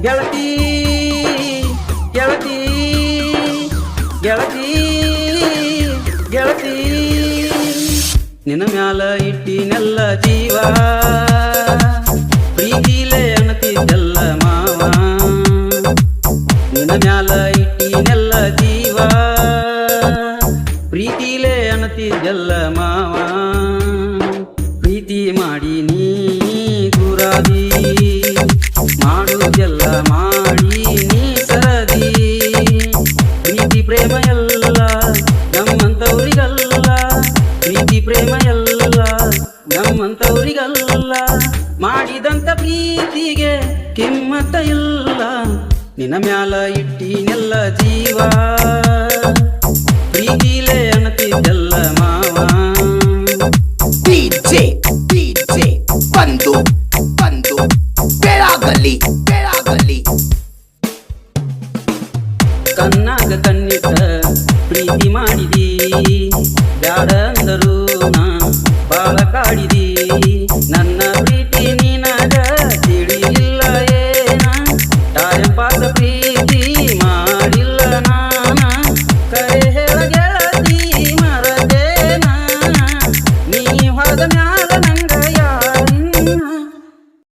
ಗೆಳತಿ ಗೆಳತಿ ಗೆಳತಿ ಗೆಳತಿ ನಿನ್ನ ಮ್ಯಾಲ ಇಟ್ಟಿನೆಲ್ಲ ಜೀವ ಪ್ರೀತಿಲೇ ಅಣತಿದ್ದೆಲ್ಲ ಮಾವ ನಿನ್ನ ಮ್ಯಾಲ ಇಟ್ಟಿನೆಲ್ಲ ಜೀವ ಪ್ರೀತಿಲೇ ಅಣತಿದ್ದೆಲ್ಲ ಮಾವ ಮಾಡಿ ನೀ ಸರದಿ ಪ್ರೀತಿ ಪ್ರೇಮ ಎಲ್ಲ ನಮ್ಮಂತವ್ರಿಗಲ್ಲ ಪ್ರೀತಿ ಪ್ರೇಮ ಎಲ್ಲ ನಮ್ಮಂತವ್ರಿಗಲ್ಲ ಮಾಡಿದಂತ ಪ್ರೀತಿಗೆ ಕಿಮ್ಮತ್ತ ಇಲ್ಲ ನಿನ್ನ ಮ್ಯಾಲ ಇಟ್ಟಿನೆಲ್ಲ ಜೀವ ಪ್ರೀತಿಲೇ ಅಣತಿದ್ದೆಲ್ಲ ಮಾವ ಡಿಜೆ ಡಿಜೆ ಬಂದು ಬಂದು ಬೆಳಗಲಿ ಅಲ್ಲಿ ಕಣ್ಣಾಗ ಕಣ್ಣಿಟ್ಟ ಪ್ರೀತಿ ಮಾಡಿದಿ. ಯಾರಂದರೂ ನಾ ಬಾಳ ಕಾಡಿದಿ. ನನ್ನ ಪ್ರೀತಿ